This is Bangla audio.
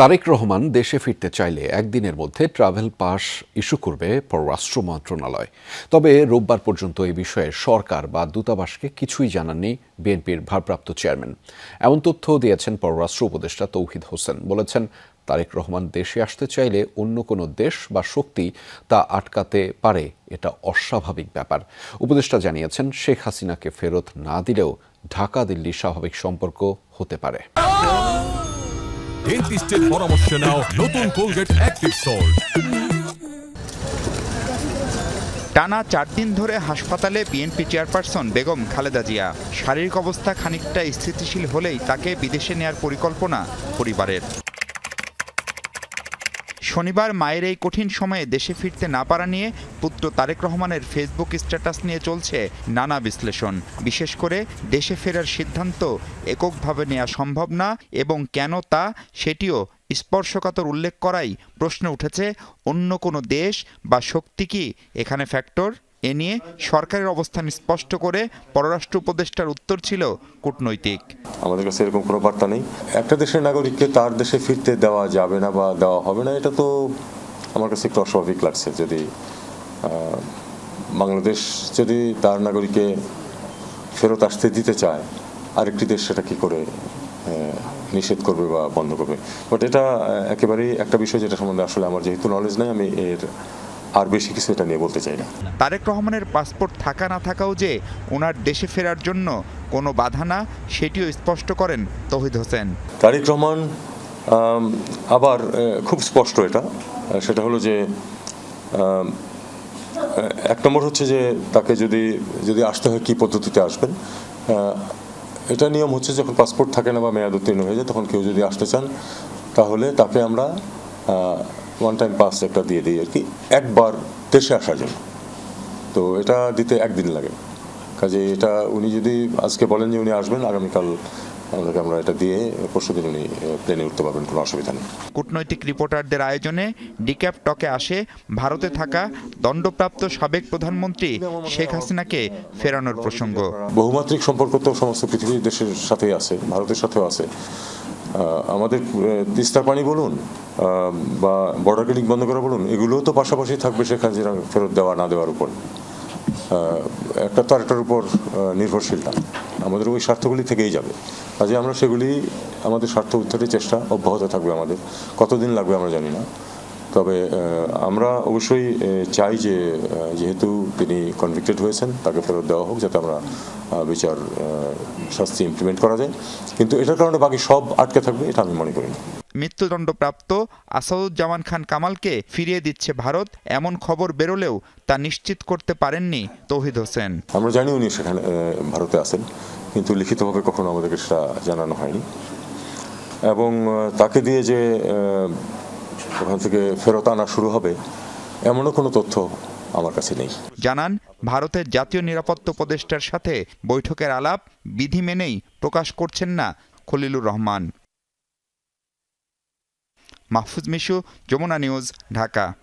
তারেক রহমান দেশে ফিরতে চাইলে একদিনের মধ্যে ট্রাভেল পাস ইস্যু করবে পররাষ্ট্র মন্ত্রণালয়। তবে রোববার পর্যন্ত এই বিষয়ে সরকার বা দূতাবাসকে কিছুই জানাননি বিএনপির ভারপ্রাপ্ত চেয়ারম্যান। এমন তথ্য দিয়েছেন পররাষ্ট্র উপদেষ্টা তৌহিদ হোসেন। বলেছেন, তারেক রহমান দেশে আসতে চাইলে অন্য কোনো দেশ বা শক্তি তা আটকাতে পারে, এটা অস্বাভাবিক ব্যাপার। উপদেষ্টা জানিয়েছেন, শেখ হাসিনাকে ফেরত না দিলেও ঢাকা দিল্লি স্বাভাবিক সম্পর্ক হতে পারে। ডেন্টিস্টের পরামর্শ নাও নতুন কোলগেট অ্যাক্টিভ সল্ট টানা চার দিন ধরে হাসপাতালে বিএনপি চেয়ারপারসন বেগম খালেদা জিয়া। শারীরিক অবস্থা খানিকটা স্থিতিশীল হলেই তাকে বিদেশে নেয়ার পরিকল্পনা পরিবারের। শনিবার মায়ের এই কঠিন সময়ে দেশে ফিরতে না পারা নিয়ে পুত্র তারেক রহমানের ফেসবুক স্ট্যাটাস নিয়ে চলছে নানা বিশ্লেষণ। বিশেষ করে দেশে ফেরার সিদ্ধান্ত এককভাবে নেওয়া সম্ভব না এবং কেন তা সেটিও স্পর্শকাতর উল্লেখ করাই প্রশ্ন উঠেছে, অন্য কোনো দেশ বা শক্তি কি এখানে ফ্যাক্টর এ নিয়ে সরকারের অবস্থান স্পষ্ট করে পররাষ্ট্র উপদেষ্টার উত্তর ছিল কূটনৈতিক। আমাদের কাছে এরকম কোনো বার্তা নেই। একটা দেশের নাগরিককে তার দেশে ফিরতে দেওয়া যাবে না বা দেওয়া হবে না এটা তো আমার কাছে একটু অস্বাভাবিক লাগছে। যদি বাংলাদেশ যদি তার নাগরিককে ফেরত আসতে দিতে চায় আরেকটি দেশ সেটা কি করে নিষেধ করবে বা বন্ধ করবে? বাট এটা একেবারেই একটা বিষয় যেটা সম্বন্ধে আসলে আমার যেহেতু নলেজ নেই আমি এর আর বেশি কিছু এটা নিয়ে বলতে চাই না। তারেক রহমানের পাসপোর্ট থাকা না থাকাও যে ওনার দেশে ফেরার জন্য কোনো বাধা না সেটিও স্পষ্ট করেন তৌহিদ হোসেন। তারিক রহমান আবার খুব স্পষ্ট এটা। সেটা হলো যে এক নম্বর হচ্ছে যে তাকে যদি যদি আসতে হয় কী পদ্ধতিতে আসবেন? এটা নিয়ম হচ্ছে যখন পাসপোর্ট থাকে না বা মেয়াদ উত্তীর্ণ হয়ে যায় তখন কেউ যদি আসতে চান তাহলে তাকে আমরা ওয়ান টাইম পাস একটা দিয়ে দিই আর কি একবার দেশে আসার জন্য। তো এটা দিতে একদিন লাগে। কাজে এটা উনি যদি আজকে বলেন যে উনি আসবেন আগামীকাল আমাদেরকে আমরা এটা দিয়ে পরশু দিন উনি প্লেনে উঠতে পারবেন কোনো অসুবিধা নেই। কূটনৈতিক রিপোর্টারদের আয়োজনে ডিক্যাপ টকে আসে ভারতে থাকা দণ্ডপ্রাপ্ত সাবেক প্রধানমন্ত্রী শেখ হাসিনাকে ফেরানোর প্রসঙ্গ। বহুমাত্রিক সম্পর্ক তো সমস্ত পৃথিবীর দেশের সাথেই আছে ভারতের সাথেও আছে। আমাদের তিস্তা পানি বলুন বা বর্ডার ক্লিনিক বন্ধ করা বলুন, এগুলোও তো পাশাপাশি থাকবে শেখ হাজিরা ফেরত দেওয়া না দেওয়ার উপর। একটা তো আরেকটার উপর নির্ভরশীল না। আমাদের ওই স্বার্থগুলি থেকেই যাবে। কাজে আমরা সেগুলি, আমাদের স্বার্থ উদ্ধারের চেষ্টা অব্যাহত থাকবে আমাদের। কতদিন লাগবে আমরা জানি না। তবে আমরা অবশ্যই চাই যে যেহেতু তিনি কনভিক্টেড হয়েছেন তাকে ফেরত দেওয়া হোক যাতে আমরা বিচার শাস্তি ইমপ্লিমেন্ট করা যায়। কিন্তু এটার কারণে বাকি সব আটকে থাকবে এটা আমি মনে করি না। মৃত্যুদণ্ডপ্রাপ্ত আসাদুজ্জামান খান কামালকে ফিরিয়ে দিচ্ছে ভারত এমন খবর বেরোলেও তা নিশ্চিত করতে পারেননি তৌহিদ হোসেন। আমরা জানি উনি সেখানে ভারতে আছেন কিন্তু লিখিতভাবে কখনো আমাদেরকে সেটা জানানো হয়নি। এবং তাকে দিয়ে যে ওখান থেকে ফেরত আনা শুরু হবে এমনও কোনো তথ্য আমার কাছে নেই। জানান, ভারতের জাতীয় নিরাপত্তা উপদেষ্টার সাথে বৈঠকের আলাপ বিধি মেনেই প্রকাশ করছেন না খলিলুর রহমান। মাহফুজ মিশু, যমুনা নিউজ, ঢাকা।